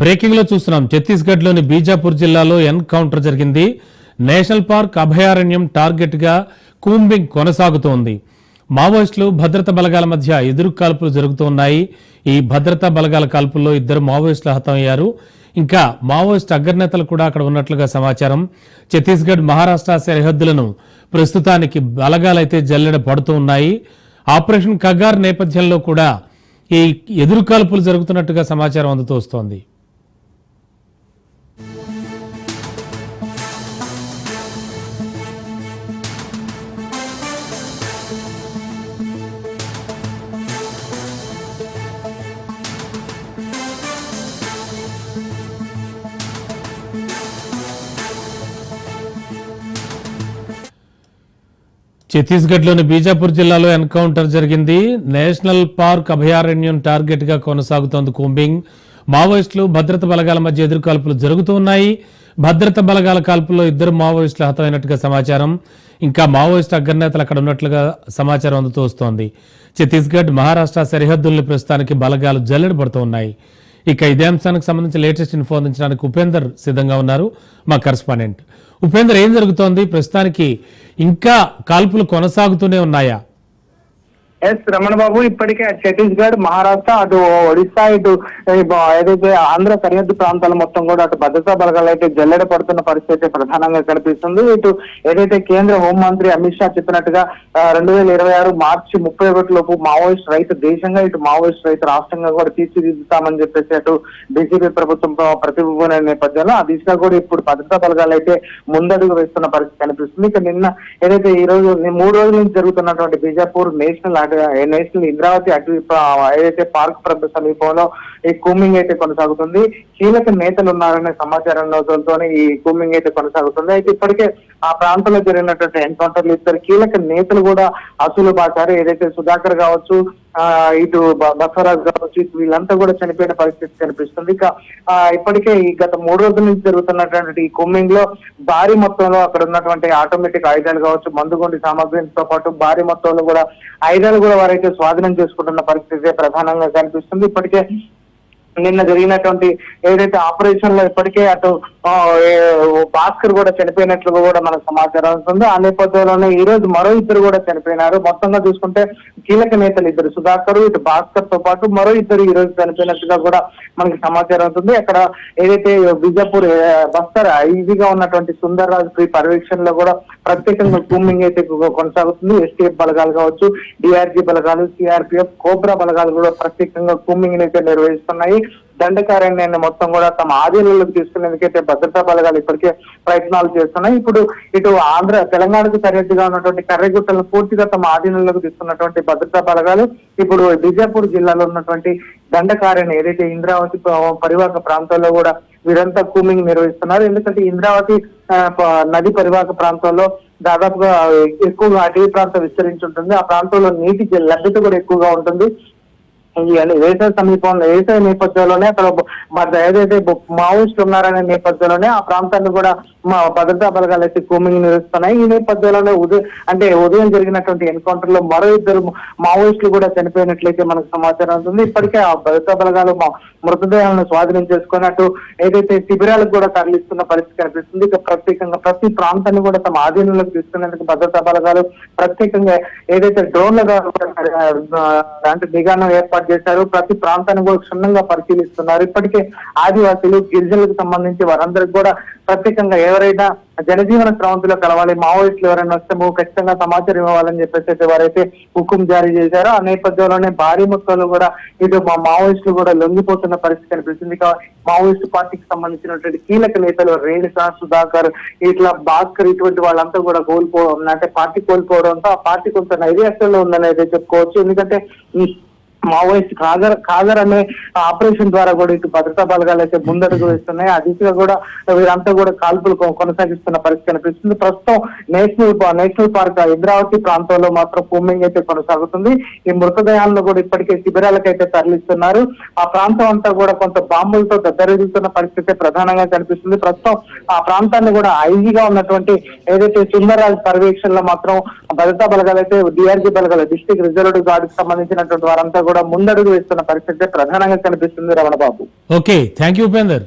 బ్రేకింగ్లో చూస్తున్నాం. ఛత్తీస్గఢ్లోని బీజాపూర్ జిల్లాలో ఎన్కౌంటర్ జరిగింది. నేషనల్ పార్క్ అభయారణ్యం టార్గెట్గా కూంబింగ్ కొనసాగుతోంది. మావోయిస్టులు భద్రతా బలగాల మధ్య ఎదురు కాల్పులు జరుగుతున్నాయి ఈ భద్రతా బలగాల కాల్పుల్లో ఇద్దరు మావోయిస్టులు హతమయ్యారు. ఇంకా మావోయిస్ట్ అగ్రనేతలు కూడా అక్కడ ఉన్నట్లుగా సమాచారం. ఛత్తీస్గఢ్ మహారాష్ట్ర సరిహద్దులను ప్రస్తుతానికి బలగాలైతే జల్లెడ పడుతూ ఉన్నాయి. ఆపరేషన్ కగార్ నేపథ్యంలో కూడా ఈ ఎదురు కాల్పులు జరుగుతున్నట్టుగా సమాచారం అందుతూ వస్తోంది. ఛత్తీస్గఢ్లోని బీజాపూర్ జిల్లాలో ఎన్కౌంటర్ జరిగింది. నేషనల్ పార్క్ అభయారణ్యం టార్గెట్గా కొనసాగుతోంది కూంబింగ్. మావోయిస్టులు భద్రత బలగాల మధ్య ఎదురుకాల్పులు జరుగుతూ ఉన్నాయి. భద్రత బలగాల కాల్పుల్లో ఇద్దరు మావోయిస్టులు హతమైనట్టుగా సమాచారం. ఇంకా మావోయిస్ట్ అగ్రనేతలు అక్కడ ఉన్నట్లుగా సమాచారం అందుతూ వస్తోంది. ఛత్తీస్గఢ్ మహారాష్ట్ర సరిహద్దుల్ని ప్రస్తుతానికి బలగాలు జల్లెడ పడుతూ ఉన్నాయి. ఇక ఇదే అంశానికి సంబంధించి లేటెస్ట్ ఇన్ఫో అందించడానికి ఉపేందర్ సిద్ధంగా ఉన్నారు. మా కరస్పాండెంట్. ఉపేందర్ ఏం జరుగుతోంది? ప్రస్తుతానికి ఇంకా కాల్పులు కొనసాగుతూనే ఉన్నాయా? ఎస్ రమణ బాబు ఇప్పటికే ఛత్తీస్గఢ్ మహారాష్ట్ర అటు ఒడిశా ఇటు ఏదైతే ఆంధ్ర సరిహద్దు ప్రాంతాలు మొత్తం కూడా అటు భద్రతా బలగాలు అయితే జల్లెడ పడుతున్న పరిస్థితి ప్రధానంగా కనిపిస్తుంది. ఇటు ఏదైతే కేంద్ర హోంమంత్రి అమిత్ షా చెప్పినట్టుగా రెండు వేల ఇరవై ఆరు మార్చి ముప్పై ఒకటి లోపు మావోయిస్ట్ రైతు దేశంగా ఇటు మావోయిస్ట్ రైతు రాష్ట్రంగా కూడా తీర్చిదిద్దుతామని చెప్పేసి అటు బీజేపీ ప్రభుత్వం ప్ర- నేపథ్యంలో ఆ దిశగా కూడా ఇప్పుడు భద్రతా బలగాలు అయితే ముందడుగు వేస్తున్న పరిస్థితి కనిపిస్తుంది. ఇక నిన్న ఏదైతే ఈ రోజు మూడు రోజుల నుంచి జరుగుతున్నటువంటి బీజాపూర్ నేషనల్ అటు- నేషనల్ ఇంద్రావతి అటు ఏదైతే పార్క్ ప్రభు సమీపంలో ఈ కూమింగ్ అయితే కొనసాగుతుంది. కీలక నేతలు ఉన్నారనే సమాచారంతోనే ఈ కూమింగ్ అయితే కొనసాగుతుంది. అయితే ఇప్పటికే ఆ ప్రాంతంలో జరిగినటువంటి ఎన్కౌంటర్లు ఇద్దరు కీలక నేతలు కూడా అసలు బాచారు ఏదైతే సుధాకర్ కావచ్చు ఇటు బసవరాజ్ కావచ్చు వీళ్ళంతా కూడా చనిపోయిన పరిస్థితి కనిపిస్తుంది. ఇక ఆ, ఇప్పటికే ఈ గత మూడు రోజుల నుంచి జరుగుతున్నటువంటి ఈ కుమ్మింగ్లో భారీ మొత్తంలో అక్కడ ఉన్నటువంటి ఆటోమేటిక్ ఆయుధాలు కావచ్చు మందుగుండి సామాగ్రితో పాటు భారీ మొత్తంలో కూడా ఆయుధాలు కూడా వారైతే స్వాధీనం చేసుకుంటున్న పరిస్థితి ప్రధానంగా కనిపిస్తుంది. ఇప్పటికే నిన్న జరిగినటువంటి ఏదైతే ఆపరేషన్లో ఇప్పటికే అటు భాస్కర్ కూడా చనిపోయినట్లుగా కూడా మనకు సమాచారం వస్తుంది. ఆ నేపథ్యంలోనే ఈ రోజు మరో ఇద్దరు కూడా చనిపోయినారు. మొత్తంగా చూసుకుంటే కీలక నేతలు ఇద్దరు సుధాకర్ ఇటు భాస్కర్తో పాటు మరో ఇద్దరు ఈ రోజు చనిపోయినట్టుగా కూడా మనకి సమాచారం ఉంటుంది అక్కడ ఏదైతే బిజాపూర్ బస్తర్ ఈజీగా ఉన్నటువంటి సుందర్ రాజు ప్రీ పర్యవేక్షణలో కూడా ప్రత్యేకంగా కూమింగ్ అయితే కొనసాగుతుంది. ఎస్టీఎఫ్ బలగాలు కావచ్చు డిఆర్జీ బలగాలు సిఆర్పిఎఫ్ కోబ్రా బలగాలు కూడా ప్రత్యేకంగా కూమింగ్ అయితే నిర్వహిస్తున్నాయి. దండకారణ్యాన్ని మొత్తం కూడా తమ ఆధీనంలోకి తీసుకునేందుకైతే భద్రతా బలగాలు ఇప్పటికే ప్రయత్నాలు చేస్తున్నాయి. ఇప్పుడు ఇటు ఆంధ్ర తెలంగాణకు సరిహద్దుగా ఉన్నటువంటి కర్రగుట్టలను పూర్తిగా తమ ఆధీనంలోకి తీసుకున్నటువంటి భద్రతా బలగాలు ఇప్పుడు బీజాపూర్ జిల్లాలో ఉన్నటువంటి దండకారణ్యం ఏదైతే ఇంద్రావతి పరివాహక ప్రాంతాల్లో కూడా వీరంతా కూమింగ్ నిర్వహిస్తున్నారు. ఎందుకంటే ఇంద్రావతి నది పరివాహక ప్రాంతాల్లో దాదాపుగా ఎక్కువగా అటవీ ప్రాంతం విస్తరించి ఉంటుంది. ఆ ప్రాంతంలో నీటి లభ్యత కూడా ఎక్కువగా ఉంటుంది. వేసవి సమీపంలో వేసవి నేపథ్యంలోనే అక్కడ మరి ఏదైతే మావోయిస్టులు ఉన్నారనే నేపథ్యంలోనే ఆ ప్రాంతాన్ని కూడా మా భద్రతా బలగాలు అయితే కూమింగ్ నిలుస్తున్నాయి. ఈ నేపథ్యంలోనే ఉదయం అంటే ఉదయం జరిగినటువంటి ఎన్కౌంటర్లో మరో ఇద్దరు మావోయిస్టులు కూడా చనిపోయినట్లయితే మనకు సమాచారం ఉంటుంది ఇప్పటికే ఆ భద్రతా బలగాలు మా మృతదేహాలను స్వాధీనం చేసుకున్నట్టు ఏదైతే శిబిరాలకు కూడా తరలిస్తున్న పరిస్థితి కనిపిస్తుంది. ఇక ప్రత్యేకంగా ప్రతి ప్రాంతాన్ని కూడా తమ ఆధీనంలోకి తీసుకునేందుకు భద్రతా బలగాలు ప్రత్యేకంగా ఏదైతే డ్రోన్ల ద్వారా నిఘాను ఏర్పాటు చేశారు. ప్రతి ప్రాంతాన్ని కూడా క్షుణ్ణంగా పరిశీలిస్తున్నారు. ఇప్పటికే ఆదివాసీలు గిరిజనులకు సంబంధించి వారందరికి కూడా ప్రత్యేకంగా ఎవరైనా జనజీవన స్రవంతిలో కలవాలి మావోయిస్టులు ఎవరైనా వస్తే ఖచ్చితంగా సమాచారం ఇవ్వాలని చెప్పేసి అయితే వారైతే హుకుం జారీ చేశారు. ఆ నేపథ్యంలోనే భారీ మొత్తంలో కూడా ఇటు మా మావోయిస్టులు కూడా లొంగిపోతున్న పరిస్థితి కనిపిస్తుంది. మావోయిస్టు పార్టీకి సంబంధించినటువంటి కీలక నేతలు రేణుకా సుధాకర్ ఇట్లా భాస్కర్ ఇటువంటి వాళ్ళంతా కూడా కోల్పోవడం అంటే పార్టీ కోల్పోవడంతో ఆ పార్టీ కొంత నైరాశ్యంలో ఉందని అయితే చెప్పుకోవచ్చు ఎందుకంటే మావోయిస్ట్ కాగర్ కాగర్ అనే ఆపరేషన్ ద్వారా కూడా ఇటు భద్రతా బలగాలు అయితే ముందడుగు వేస్తున్నాయి. ఆ దిశగా కూడా వీరంతా కూడా కాల్పులు కొనసాగిస్తున్న పరిస్థితి కనిపిస్తుంది. ప్రస్తుతం నేషనల్ నేషనల్ పార్క్ ఇంద్రావతి ప్రాంతంలో మాత్రం పూమింగ్ అయితే కొనసాగుతుంది. ఈ మృతదేహాలను కూడా ఇప్పటికే శిబిరాలకు అయితే తరలిస్తున్నారు. ఆ ప్రాంతం అంతా కూడా కొంత బాంబులతో దద్దరిల్లుతున్న పరిస్థితి ప్రధానంగా కనిపిస్తుంది. ప్రస్తుతం ఆ ప్రాంతాన్ని కూడా ఐజీగా ఉన్నటువంటి ఏదైతే సుందరరాజ్ పర్యవేక్షణలో మాత్రం భద్రతా బలగాలు అయితే డిఆర్జీ బలగాలు డిస్ట్రిక్ట్ రిజర్వ్ గార్డ్కి సంబంధించినటువంటి వారంతా కూడా కూడా ముందడుగు వేస్తున్న పరిస్థితి ప్రధానంగా కనిపిస్తుంది Ramana Babu okay thank you Upender.